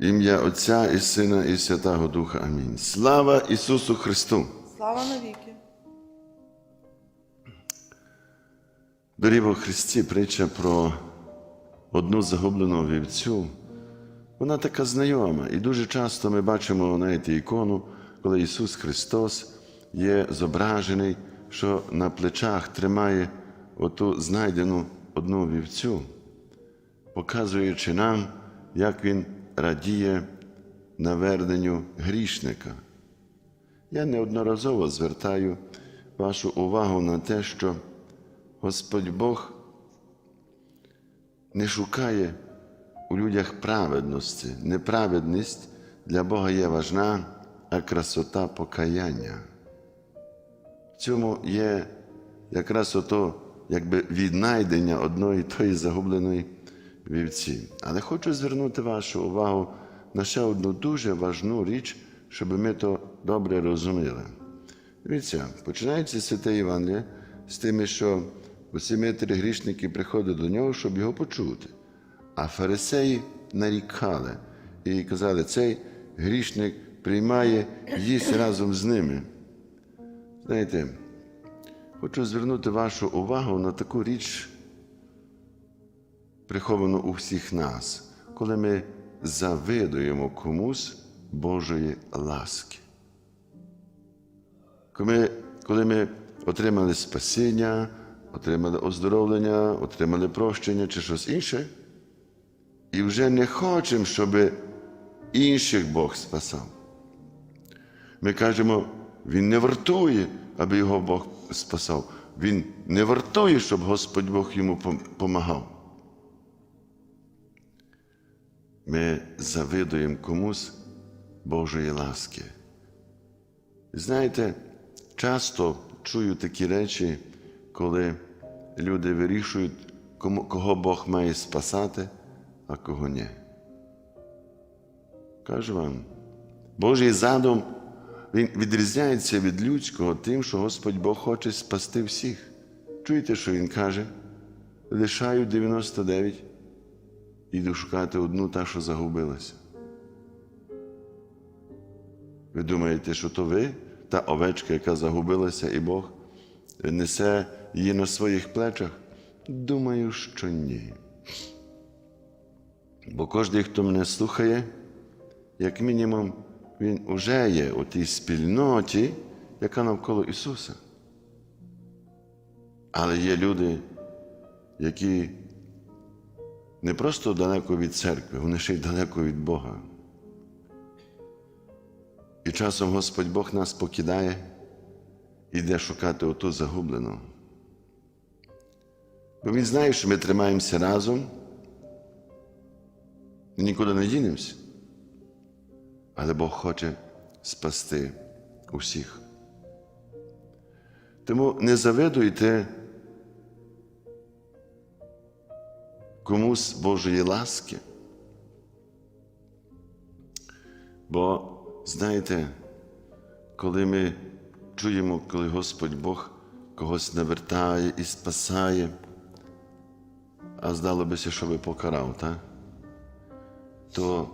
Ім'я Отця і Сина, і Святого Духа. Амінь. Слава Ісусу Христу! Слава навіки. Дорі во Христі притча про одну загублену вівцю. Вона така знайома, і дуже часто ми бачимо знаєте, ікону, коли Ісус Христос є зображений, що на плечах тримає оту знайдену одну вівцю, показуючи нам, як Він радіє наверненню грішника. Я неодноразово звертаю вашу увагу на те, що Господь Бог не шукає у людях праведності. Неправедність для Бога є важна, а красота покаяння. В цьому є якраз ото, якби віднайдення одної тої загубленої вівці. Але хочу звернути вашу увагу на ще одну дуже важну річ, щоб ми то добре розуміли. Дивіться, починається святе Євангеліє з тими, що усі митри грішники приходять до нього, щоб його почути. А фарисеї нарікали і казали, цей грішник приймає їсть разом з ними. Знаєте, хочу звернути вашу увагу на таку річ, приховану у всіх нас, коли ми завидуємо комусь Божої ласки. Коли ми, отримали спасіння, отримали оздоровлення, отримали прощення чи щось інше, і вже не хочемо, щоб інших Бог спасав. Ми кажемо, він не вартує, аби його Бог спасав. Він не вартує, щоб Господь Бог йому допомагав. Ми завидуємо комусь Божої ласки. Знаєте, часто чую такі речі, коли люди вирішують, кого Бог має спасати, а кого ні. Кажу вам, Божий задум він відрізняється від людського тим, що Господь Бог хоче спасти всіх. Чуєте, що Він каже? Лишаю 99, іду шукати одну та, що загубилася. Ви думаєте, що то ви, та овечка, яка загубилася, і Бог несе її на своїх плечах? Думаю, що ні. Бо кожен, хто мене слухає, як мінімум, він уже є у тій спільноті, яка навколо Ісуса. Але є люди, які не просто далеко від церкви, вони ще й далеко від Бога. І часом Господь Бог нас покидає і йде шукати оту загублену. Бо Він знає, що ми тримаємося разом і нікуди не дінемося. Але Бог хоче спасти усіх. Тому не завидуйте комусь Божої ласки. Бо знаєте, коли ми чуємо, коли Господь Бог когось навертає і спасає, а здалося, що би покарав, так? то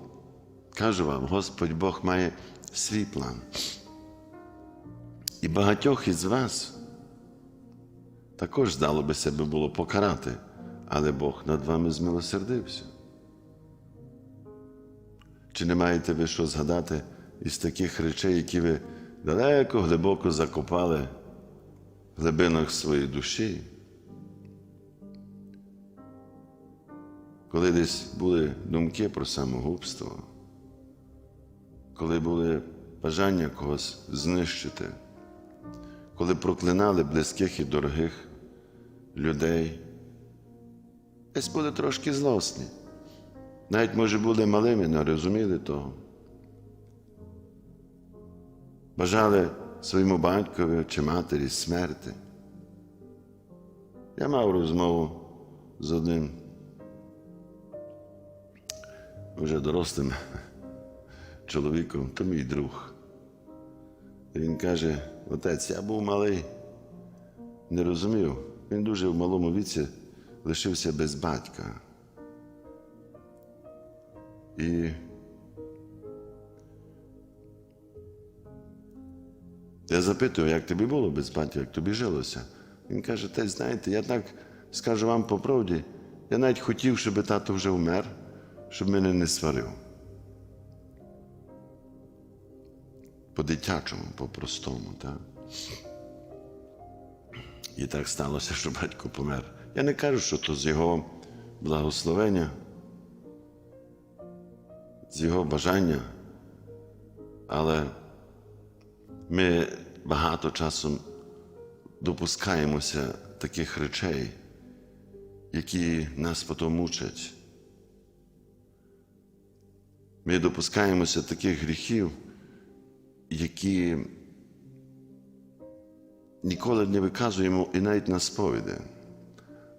кажу вам, Господь Бог має свій план. І багатьох із вас також здало би себе було покарати, але Бог над вами змилосердився. Чи не маєте ви що згадати із таких речей, які ви далеко, глибоко закопали в глибинах своєї душі? Коли десь були думки про самогубство, коли були бажання когось знищити, коли проклинали близьких і дорогих людей, десь були трошки злосні. Навіть, може, були малими, не розуміли того. Бажали своєму батькові чи матері смерти. Я мав розмову з одним вже дорослим чоловіком, то мій друг. Він каже: отець, я був малий, не розумів. Він дуже в малому віці лишився без батька. І я запитую, як тобі було без батька, як тобі жилося. Він каже, та знаєте, я так скажу вам по правді, я навіть хотів, щоб тато вже вмер, щоб мене не сварив. По-дитячому, по-простому. так? І так сталося, що батько помер. Я не кажу, що то з його благословення, з його бажання, але ми багато часу допускаємося таких речей, які нас потім мучать. Ми допускаємося таких гріхів, які ніколи не виказуємо і навіть на сповіді.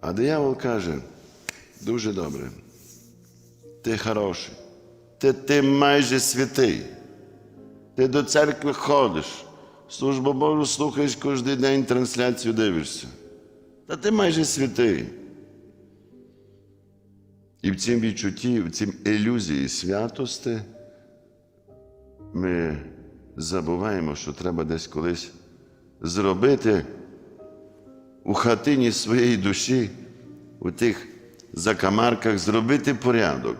А диявол каже: дуже добре, ти хороший, ти, ти майже святий, ти до церкви ходиш, службу Божу слухаєш кожен день трансляцію дивишся. Та ти майже святий. І в цім відчутті, в цім ілюзії святости ми забуваємо, що треба десь колись зробити у хатині своєї душі, у тих закамарках, зробити порядок.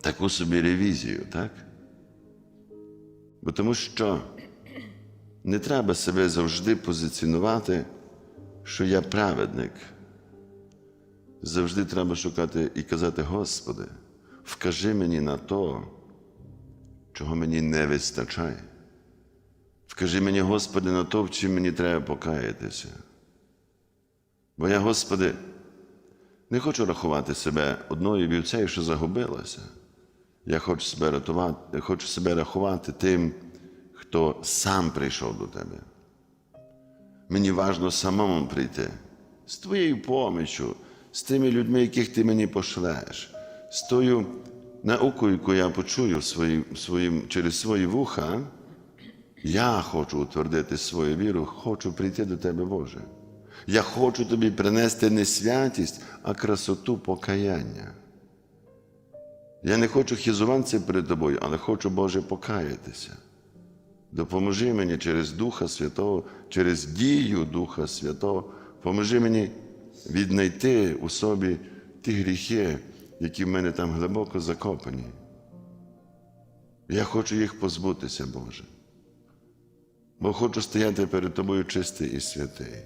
Таку собі ревізію, так? Бо тому що не треба себе завжди позиціонувати, що я праведник. Завжди треба шукати і казати, Господи, вкажи мені на то, чого мені не вистачає. Вкажи мені, Господи, на то, в чим мені треба покаятися. Бо я, Господи, не хочу рахувати себе одною вівцею, що загубилася. Я хочу себе рятувати, хочу себе рахувати тим, хто сам прийшов до Тебе. Мені важливо самому прийти з Твоєю поміччю, з тими людьми, яких ти мені пошлеш, з тою наукою, яку я почую своїм, своїм, через свої вуха. Я хочу утвердити свою віру, хочу прийти до Тебе, Боже. Я хочу тобі принести не святість, а красоту покаяння. Я не хочу хізуватися перед тобою, але хочу, Боже, покаятися. Допоможи мені через Духа Святого, через дію Духа Святого, поможи мені віднайти у собі ті гріхи, які в мене там глибоко закопані. Я хочу їх позбутися, Боже. Бо хочу стояти перед тобою чистий і святий.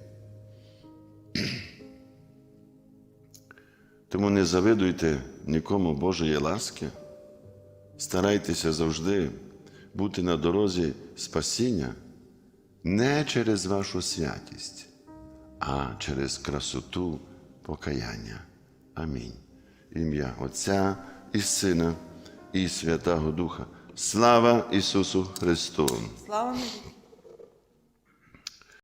Тому не завидуйте нікому Божої ласки, старайтеся завжди бути на дорозі спасіння не через вашу святість, а через красоту покаяння. Амінь. Ім'я Отця і Сина, і Святого Духа. Слава Ісусу Христу! Слава.